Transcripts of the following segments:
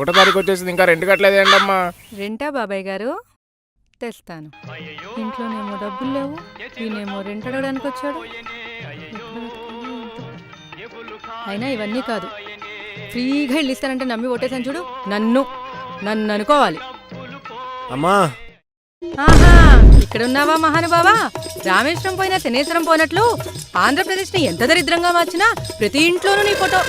ఒకటో తారీఖు వచ్చేసింది ఇంకా రెంట్ కట్టలేదేంటి అమ్మా. రెంటా బాబాయ్ గారు? తెస్తాను. ఇంట్లోనేమో డబ్బులు లేవు ఈయనేమో రెంట్ అడగడానికి వచ్చాడు. అయినా ఇవన్నీ కాదు. ఫ్రీగా ఇల్లు ఇస్తానంటే నమ్మి ఓటేసాను చూడు నన్ను నన్ను అనుకోవాలి. అమ్మా. ఆహా ఇక్కడున్నావా మహానుభావా? రామేశ్వరం పోయినా శనేశ్వరం పోయినట్లు ఆంధ్రప్రదేశ్ని ఎంత దరిద్రంగా మార్చినా ప్రతి ఇంట్లోనూ నీ ఫోటో.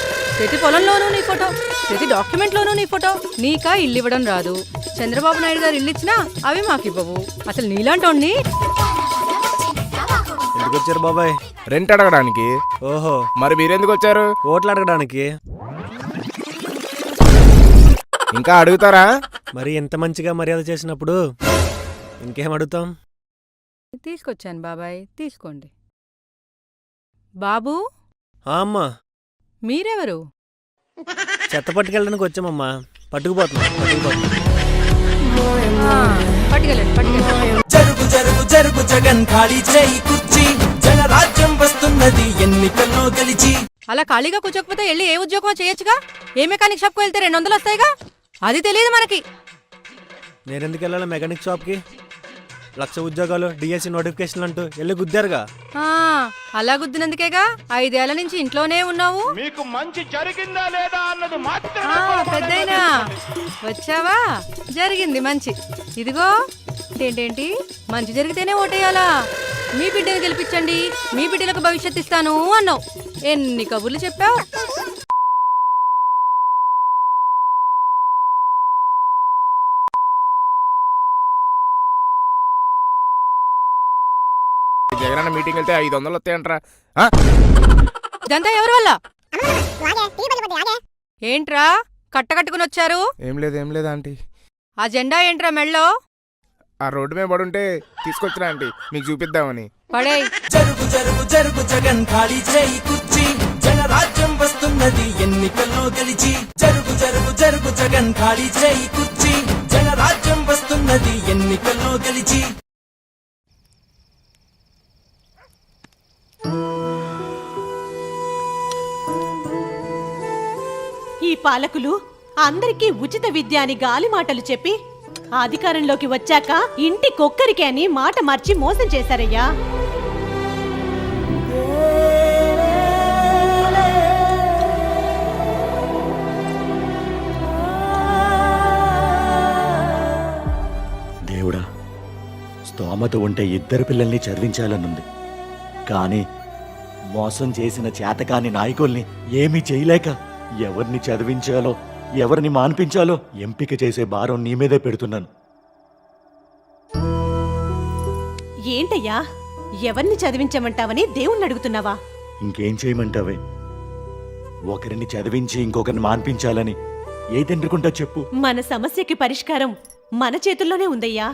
ప్రతి పొలంలోనూ నీ ఫోటో ప్రతి డాక్యుమెంట్లోనూ నీ ఫోటో. నీకా ఇల్లు ఇవ్వడం రాదు. చంద్రబాబు నాయుడు గారు ఇల్లు ఇచ్చినా అవి మాకివ్వవు. అసలు నీలాంటోడిని? ఎందుకు వచ్చారు బాబాయ్? రెంట్ అడగడానికి? ఓహో. మరి మీరెందుకు వచ్చారు ఓట్లు అడగడానికి. ఇంకా అడుగుతారా? మరి ఎంత మంచిగా మర్యాద చేసినప్పుడు? ఇంకేం అడుగుతాం? తీసుకొచ్చాను బాబాయ్. తీసుకోండి. బాబు? అమ్మా. మీరెవరు? చెత్త పట్టుకెళ్ళడానికి వచ్చామమ్మా. పట్టుకుపోతున్నాం పట్టుకెళ్ళండి పట్టుకెళ్ళండి. జరుగు జరుగు జరుగు జగన్ ఖాళీ చేయి కుర్చీ. జనరాజ్యం వస్తున్నది ఎన్నికల్లో గెలిచి. అలా ఖాళీగా కూర్చోకపోతే వెళ్ళి ఏ ఉద్యోగం చేయొచ్చుగా? ఏ మెకానిక్ షాప్కి వెళ్తే రెండు వందలు వస్తాయిగా? అది తెలియదు మనకి. నేను ఎందుకు వెళ్ళాలి మెకానిక్ షాప్కి? లక్ష ఉద్యోగాలు డిఎస్సి నోటిఫికేషన్లు అంటూ వెళ్ళి గుద్దారుగా? ఆ, అలా గుద్దినందుకేగా? ఐదేళ్ళ నుంచి ఇంట్లోనే ఉన్నావు? మీకు మంచి జరిగిందా లేదా అన్నది ఆ, పెద్దయినా. వచ్చావా? జరిగింది మంచి. ఇదిగో ఏంటేంటి? మంచి జరిగితేనే ఓటేయాలా? మీ బిడ్డని గెలిపించండి మీ బిడ్డలకు భవిష్యత్ ఇస్తాను అన్నావు. ఎన్ని కబుర్లు చెప్పావు? జగనన్న మీటింగ్ వెళ్తే ఐదు వందలు వస్తాయంట్రా? ఇదంతా ఎవరి వల్ల? ఏంట్రా? కట్టకట్టుకుని వచ్చారు? ఏం లేదు ఏం లేదు ఆంటీ. ఆ జెండా ఏంట్రా మెళ్ళో? ఆ రోడ్డు మీద పడుంటే తీసుకొచ్చినా ఆంటీ. మీకు చూపిద్దామని. పడే జరుగు జరుగు జరుగు జగన్ ఖాళీ చేయి కుర్చీ. జనరాజ్యం వస్తున్నది ఎన్నికల్లో గెలిచి. జరుగు జరుగు జరుగు జగన్ ఖాళీ చేయి కుర్చీ. జనరాజ్యం వస్తున్నది ఎన్నికల్లో గెలిచి. ఈ పాలకులు అందరికీ ఉచిత విద్య అని గాలి మాటలు చెప్పి అధికారంలోకి వచ్చాక ఇంటి కొక్కరికే అని మాట మార్చి మోసం చేశారయ్యా. దేవుడా స్తోమత ఉంటే ఇద్దరు పిల్లల్ని చదివించాలనుంది. కానీ మోసం చేసిన చేతకాని నాయకుల్ని ఏమీ చేయలేక ఎవరిని చదివించాలో ఎవరిని మాన్పించాలో ఎంపిక చేసే భారం నీ మీదే పెడుతున్నాను. ఏంటయ్యా? ఎవరిని చదివించమంటావని దేవుణ్ణి అడుగుతున్నావా? ఇంకేం చేయమంటావే? ఒకరిని చదివించి ఇంకొకరిని మాన్పించాలని ఏ తండ్రికుంటా చెప్పు? మన సమస్యకి పరిష్కారం మన చేతుల్లోనే ఉందయ్యా.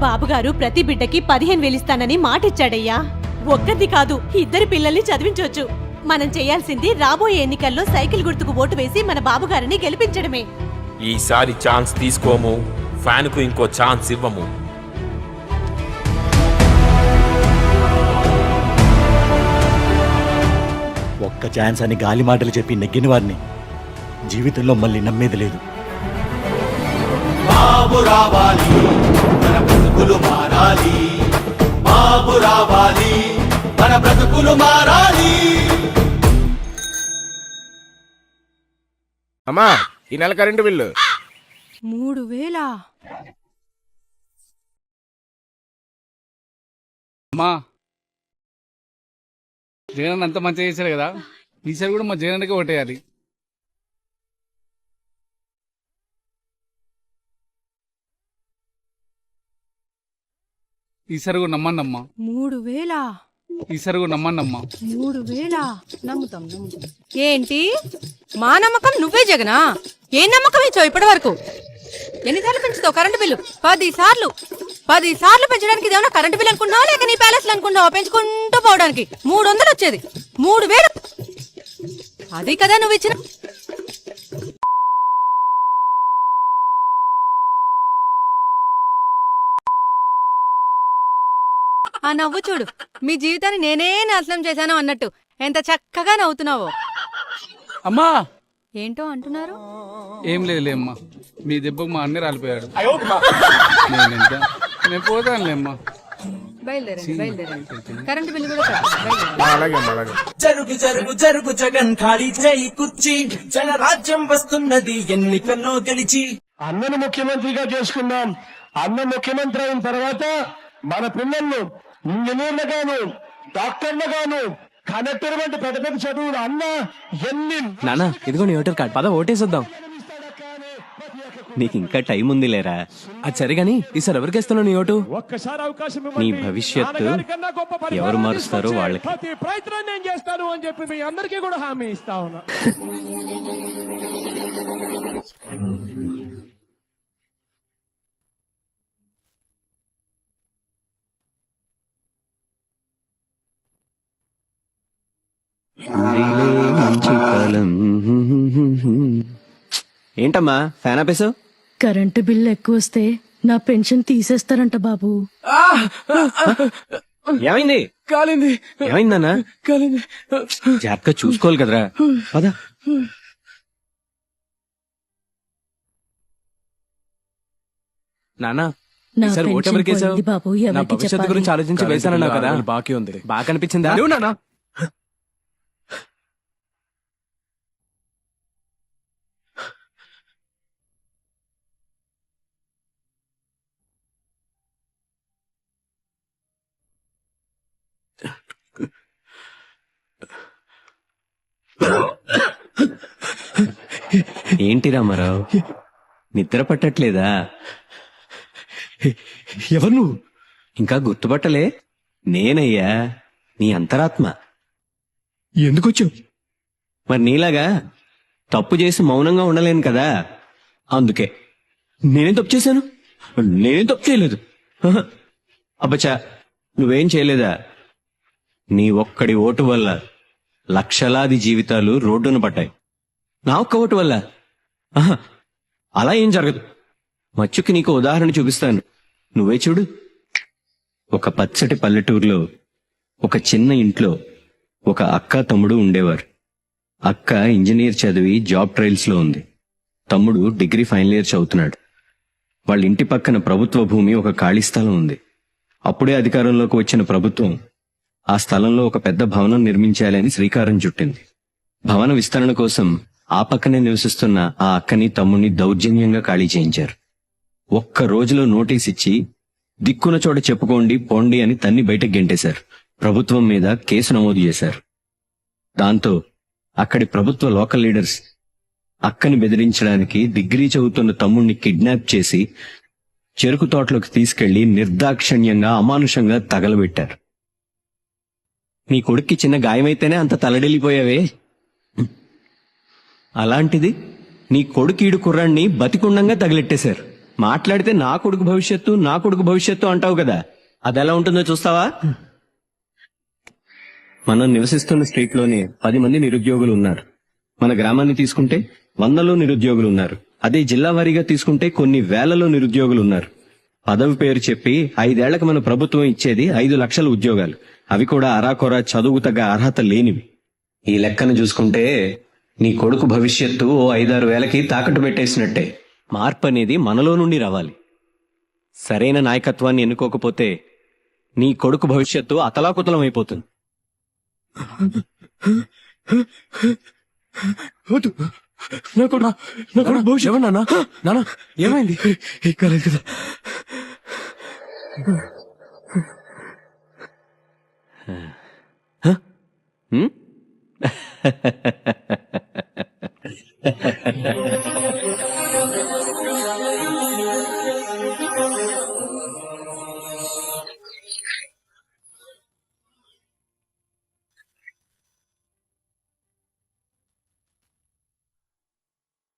బాబుగారు ప్రతి బిడ్డకి పదిహేను వేలిస్తానని మాటిచ్చాడయ్యా. ఒక్కరిది కాదు ఇద్దరి పిల్లల్ని చదివించవచ్చు మనం చేయాల్సింది రాబోయే ఎన్నికల్లో సైకిల్ గుర్తుకు ఓటు వేసి మన బాబుగారిని గెలిపించడమే. ఈసారి ఛాన్స్ తీసుకోము ఫ్యాన్కు ఇంకో ఛాన్స్ ఇవ్వము. ఒక్క ఛాన్స్ అని గాలి మాటలు చెప్పి నెగ్గిన వారిని జీవితంలో మళ్ళీ నమ్మేది లేదు. బాబు రావాలి మన బ్రతుకులు మారాలి. మన బ్రతుకులు మారాలి. అమ్మా ఈ నెల కరెంటు బిల్లు. మూడు వేలా? అమ్మా జగన్ అంత మంచిగా చేశారు కదా? ఈసారి కూడా మా జగన్కే ఓటేయాలి. ఈసారి కూడా నమ్మండమ్మా మూడు వేలా? ఈసారి కూడా మూడు నమ్ముతాం నమ్ముతాం. ఏంటి? మా నమ్మకం నువ్వే జగనా? ఏ నమ్మకం ఇచ్చావు ఇప్పటి వరకు? ఎన్నిసార్లు పెంచుతావు కరెంటు బిల్లు? పది సార్లు పది సార్లు పెంచడానికి ఏమైనా కరెంటు బిల్లు అనుకున్నావా లేక నీ ప్యాలెస్ అనుకున్నావా పెంచుకుంటూ పోవడానికి? మూడు వందలు వచ్చేది. మూడు వేలు. అది కదా నువ్వు ఇచ్చిన ఆ నవ్వు చూడు. మీ జీవితాన్ని నేనే నాశనం చేశాను అన్నట్టు. ఎంత చక్కగా నవ్వుతున్నావో. అమ్మా! ఏంటో అంటున్నారు? ఏం లేదులే అమ్మా మీ దెబ్బకు మా అన్న రాలిపోయాడు. నేను ఎంత నేను పోతానులే అమ్మా బయలుదేరండి. బయలుదేరండి కరెంట్ బిల్లు కూడా కట్టండి బయలుదేరండి. ఆ, అలాగే అమ్మా అలాగే. జరుగు జరుగు జరుగు జగన్ ఖాళీ చేయి కుర్చీ. జనరాజ్యం వస్తున్నది ఎన్నికల్లో గెలిచి. అన్నను ముఖ్యమంత్రిగా చేసుకుందాం. అన్న ముఖ్యమంత్రి అయిన తర్వాత మన పిల్లలను ఇంజనీర్లుగాను డాక్టర్లుగాను కలెక్టర్ వంటి పెద్ద పెద్ద చదువులు అన్న ఎన్ని నానా ఇదిగో నీ ఓటర్ కార్డ్. పద ఓటేసొద్దాం. నీకు ఇంకా టైం ఉంది లేరా అది సరే గాని ఈసారి ఎవరికి ఇస్తున్నావు నీ ఓటు? ఒక్కసారి అవకాశం నీ భవిష్యత్తు ఎవరు మారుస్తారో వాళ్ళకి. ప్రతి ప్రయత్నం నేను చేస్తాను అని చెప్పి మీ అందరికీ కూడా హామీ ఇస్తా ఉన్నా. ఏంటమ్మా ఫ్యాన్ ఆపేసావు కరెంటు బిల్లు ఎక్కువ వస్తే నా పెన్షన్ తీసేస్తారంట బాబు. ఏమైంది? కాలింది. ఏమైందన్నా కాలింది. జాగ్రత్తగా చూసుకోవాలి కదరా. పద. నానా నా ఈసారి ఓటు పెన్షన్ ఎవరికి వేసావు? పోయింది బాబు నా ఎవరికి భవిష్యత్తు చెప్పాలి? గురించి ఆలోచించి వేసానన్నావు కదా. బాకీ ఉంది. బాగా కనిపించిందా నానా ఏంటి రామారావు? నిద్ర పట్టట్లేదా? ఎవరు? నువ్వు ఇంకా గుర్తుపట్టలే? నేనయ్యా నీ అంతరాత్మ. ఎందుకు వచ్చావు మరి నీలాగా తప్పు చేసి మౌనంగా ఉండలేను కదా? అందుకే. నేనేం తప్పు చేశాను? నేనేం తప్పు చేయలేదు. అబ్బచ్చా నువ్వేం చేయలేదా? నీ ఒక్కడి ఓటు వల్ల లక్షలాది జీవితాలు రోడ్డున పడ్డాయి. నా ఒక్క వల్ల. ఆహా, అలా ఏం జరగదు. మచ్చుకి నీకు ఉదాహరణ చూపిస్తాను. నువ్వే చూడు. ఒక పచ్చటి పల్లెటూరులో ఒక చిన్న ఇంట్లో ఒక అక్క తమ్ముడు ఉండేవారు. అక్క ఇంజనీర్ చదివి జాబ్ ట్రయల్స్లో ఉంది. తమ్ముడు డిగ్రీ ఫైనల్ ఇయర్ చదువుతున్నాడు. వాళ్ళ ఇంటి పక్కన ప్రభుత్వ భూమి ఒక ఖాళీ స్థలం ఉంది. అప్పుడే అధికారంలోకి వచ్చిన ప్రభుత్వం ఆ స్థలంలో ఒక పెద్ద భవనం నిర్మించాలని శ్రీకారం చుట్టింది. భవన విస్తరణ కోసం ఆ పక్కనే నివసిస్తున్న ఆ అక్కని తమ్ముణ్ణి దౌర్జన్యంగా ఖాళీ చేయించారు. ఒక్క రోజులో నోటీస్ ఇచ్చి దిక్కున చోట చెప్పుకోండి పోండి అని తన్ని బయటకు గెంటేశారు. ప్రభుత్వం మీద కేసు నమోదు చేశారు. దాంతో అక్కడి ప్రభుత్వ లోకల్ లీడర్స్ అక్కని బెదిరించడానికి డిగ్రీ చదువుతున్న తమ్ముణ్ణి కిడ్నాప్ చేసి చెరుకు తోటలోకి తీసుకెళ్ళి నిర్దాక్షణ్యంగా అమానుషంగా తగలబెట్టారు. నీ కొడుక్కి చిన్న గాయమైతేనే అంత తలడిల్లిపోయావే. అలాంటిది నీ కొడుకీడు కుర్రాన్ని బతికుండంగా తగిలెట్టేశారు. మాట్లాడితే నా కొడుకు భవిష్యత్తు నా కొడుకు భవిష్యత్తు అంటావు కదా. అది ఎలా ఉంటుందో చూస్తావా? మనం నివసిస్తున్న స్ట్రీట్లోనే పది మంది నిరుద్యోగులు ఉన్నారు. మన గ్రామాన్ని తీసుకుంటే వందలో నిరుద్యోగులు ఉన్నారు. అదే జిల్లా వారీగా తీసుకుంటే కొన్ని వేలలో నిరుద్యోగులు ఉన్నారు. పదవి పేరు చెప్పి ఐదేళ్ళకు మన ప్రభుత్వం ఇచ్చేది ఐదు లక్షల ఉద్యోగాలు. అవి కూడా అరాకొరా చదువు తగ్గ అర్హత లేనివి. ఈ లెక్కను చూసుకుంటే నీ కొడుకు భవిష్యత్తు ఓ ఐదారు వేలకి తాకట్టు పెట్టేసినట్టే. మార్పు అనేది మనలో నుండి రావాలి. సరైన నాయకత్వాన్ని ఎన్నుకోకపోతే నీ కొడుకు భవిష్యత్తు అతలాకుతలం అయిపోతుంది నా నా కొడుకు నాన్న. ఏమైంది? ఎక్కలేదు కదా 嗯，嗯。